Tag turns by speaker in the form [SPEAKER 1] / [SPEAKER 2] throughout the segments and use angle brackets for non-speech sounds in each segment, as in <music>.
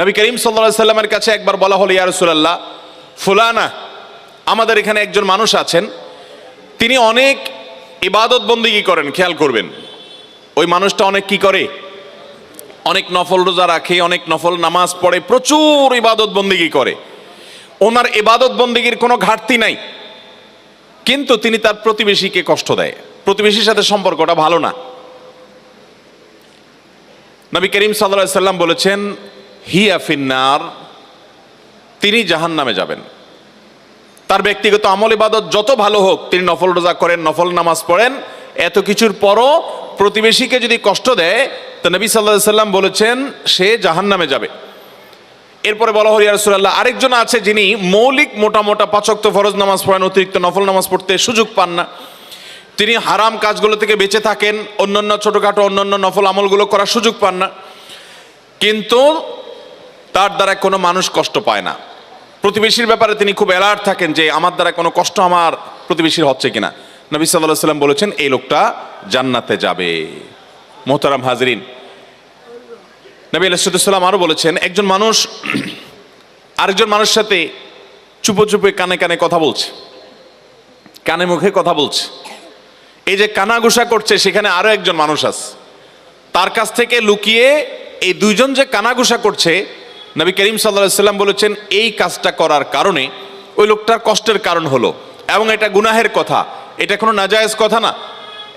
[SPEAKER 1] নবী করিম সাল্লা সাল্লামের কাছে একবার বলা হলো, ইয়া রাসূলুল্লাহ, ফুলানা, আমাদের এখানে একজন মানুষ আছেন, তিনি অনেক ইবাদত বন্দিগি করেন, খেয়াল করবেন। ওই মানুষটা অনেক কি করে? অনেক নফল রোজা রাখে, অনেক নফল নামাজ পড়ে, প্রচুর ইবাদত বন্দিগি করে। ওনার ইবাদত বন্দিগির কোনো ঘাটতি নাই, কিন্তু তিনি তার প্রতিবেশীকে কষ্ট দেয়। প্রতিবেশীর সাথে সম্পর্কটা ভালো না। নবী করিম সাল্লাহ সাল্লাম বলেছেন হিয়া ফিন্নার, তিনি জাহান নামে যাবেন। তার ব্যক্তিগত আমল ইবাদত যত ভালো হোক, তিনি নফল রোজা করেন, নফল নামাজ পড়েন, এত কিছুর পরও প্রতিবেশীকে যদি কষ্ট দেয়, তো নবী সাল্লাহ সাল্লাম বলেছেন, সে জাহান নামে যাবে। এরপরে বলা হল ইয়ারসুল্লাহ আরেকজন আছে যিনি মৌলিক মোটা মোটা পাচক্ত ফরজ নামাজ পড়েন, অতিরিক্ত নফল নামাজ পড়তে সুযোগ পান না। তিনি হারাম কাজগুলো থেকে বেঁচে থাকেন, অন্যান্য ছোটোখাটো, অন্যান্য নফল আমলগুলো করার সুযোগ পান না। কিন্তু তার দ্বারা কোনো মানুষ কষ্ট পায় না। প্রতিবেশীর ব্যাপারে তিনি খুব অ্যালার্ট থাকেন যে আমার দ্বারা কোনো কষ্ট আমার প্রতিবেশীর হচ্ছে কিনা। নবী সাল্লাহ সাল্লাম বলেছেন, এই লোকটা জান্নাতে যাবে। মোহতারাম হাজরিন, নবী আলাইসাল্লাম আরও বলেছেন, একজন মানুষ <clears throat> আরেকজন মানুষের সাথে চুপো চুপে কানে কানে কথা বলছে, কানে মুখে কথা বলছে। এই যে কানাঘুষা করছে, সেখানে আরও একজন মানুষ আছে। তার কাছ থেকে লুকিয়ে এই দুইজন যে কানাঘুষা করছে নবী করিম সাল্লা সাল্লাম বলেছেন, এই কাজটা করার কারণে ওই লোকটার কষ্টের কারণ হলো এবং এটা গুনাহের কথা। এটা কোনো নাজায়েজ কথা না।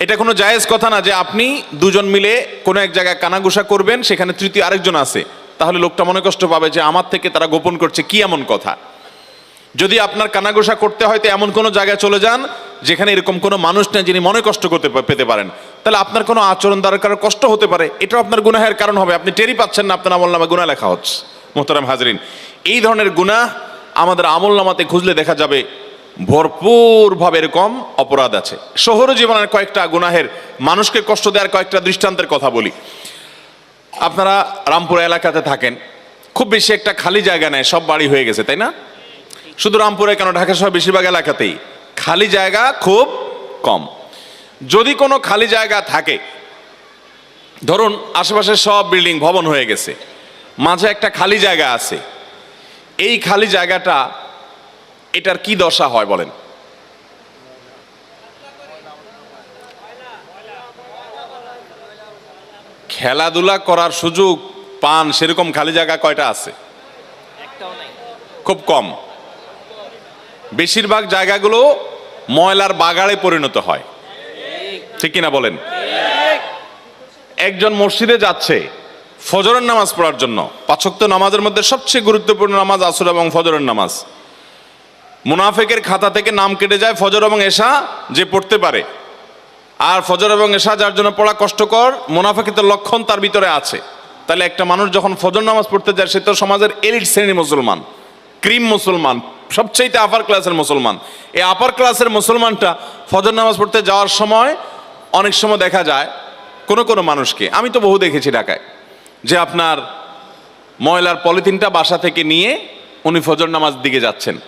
[SPEAKER 1] এটা কোনো জায়েজ কথা না যে আপনি দুজন মিলে কোনো এক জায়গায় কানাঘুষা করবেন, সেখানে তৃতীয় আরেকজন আছে। তাহলে লোকটা মনে কষ্ট পাবে যে আমার থেকে তারা গোপন করছে কি এমন কথা। যদি আপনার কানাঘোষা করতে হয় তো এমন কোনো জায়গায় চলে যান যেখানে এরকম কোনো মানুষ নেই যিনি মনে কষ্ট করতে পেতে পারেন। তাহলে আপনার কোনো আচরণ দ্বারা কষ্ট হতে পারে। এটাও আপনার গুনাহের কারণ হবে। আপনি টেরি পাচ্ছেন না আপনার আমল নামে গুণা লেখা হচ্ছে। মোহতারাম হাজরিন, এই ধরনের গুনাহ আমাদের আমল নামাতে খুঁজলে দেখা যাবে ভরপুরভাবে এরকম অপরাধ আছে। শহর জীবনের কয়েকটা গুনাহের, মানুষকে কষ্ট দেওয়ার কয়েকটা দৃষ্টান্তের কথা বলি। আপনারা রামপুর এলাকাতে থাকেন, খুব বেশি একটা খালি জায়গা নেয় সব বাড়ি হয়ে গেছে, তাই না? শুধু রামপুরে কেন? ঢাকা সহ বেশিরভাগ এলাকাতেই খালি জায়গা খুব কম। যদি কোনো খালি জায়গা থাকে, ধরুন আশেপাশে সব বিল্ডিং ভবন হয়ে গেছে মাঝে একটা খালি জায়গা আছে। এই খালি জায়গাটা এটার কি দশা হয় বলেন? খেলাধুলা করার সুযোগ পান সেরকম খালি জায়গা কয়টা আছে? খুব কম। বেশিরভাগ জায়গাগুলো ময়লার বাগাড়ে পরিণত হয়। ঠিক। কিনা বলেন? একজন মসজিদে যাচ্ছে ফজরের নামাজ পড়ার জন্য। পাঁচক্ত নামাজের মধ্যে সবচেয়ে গুরুত্বপূর্ণ নামাজ আসর এবং ফজরের নামাজ। মুনাফেকের খাতা থেকে নাম কেটে যায় ফজর এবং এশা যে পড়তে পারে। আর ফজর এবং এশা যার জন্য পড়া কষ্টকর, মুনাফেকের লক্ষণ তার ভিতরে আছে। তাহলে একটা মানুষ যখন ফজর নামাজ পড়তে যায়, সে তো সমাজের এলিট শ্রেণি মুসলমান, ক্রিম মুসলমান, সবচাইতে আপার ক্লাসের মুসলমান। এই আপার ক্লাসের মুসলমানটা ফজর নামাজ পড়তে যাওয়ার সময় অনেক সময় দেখা যায় কোনো কোনো মানুষকে। আমি তো বহু দেখেছি ঢাকায়। যে আপনার ময়লার পলিথিনটা বাসা থেকে নিয়ে উনি ফজর নামাজ দিকে যাচ্ছেন।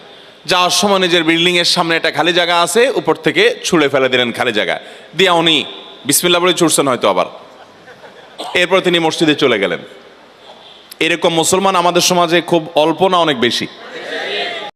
[SPEAKER 1] যাওয়ার সময় নিজের বিল্ডিংয়ের সামনে একটা খালি জায়গা আছে, উপর থেকে ছুঁড়ে ফেলে দিলেন খালি জায়গা। দিয়ে উনি বিসমিল্লা বলে ছুটছেন হয়তো আবার। এরপর তিনি মসজিদে চলে গেলেন। এরকম মুসলমান আমাদের সমাজে খুব অল্প না অনেক বেশি।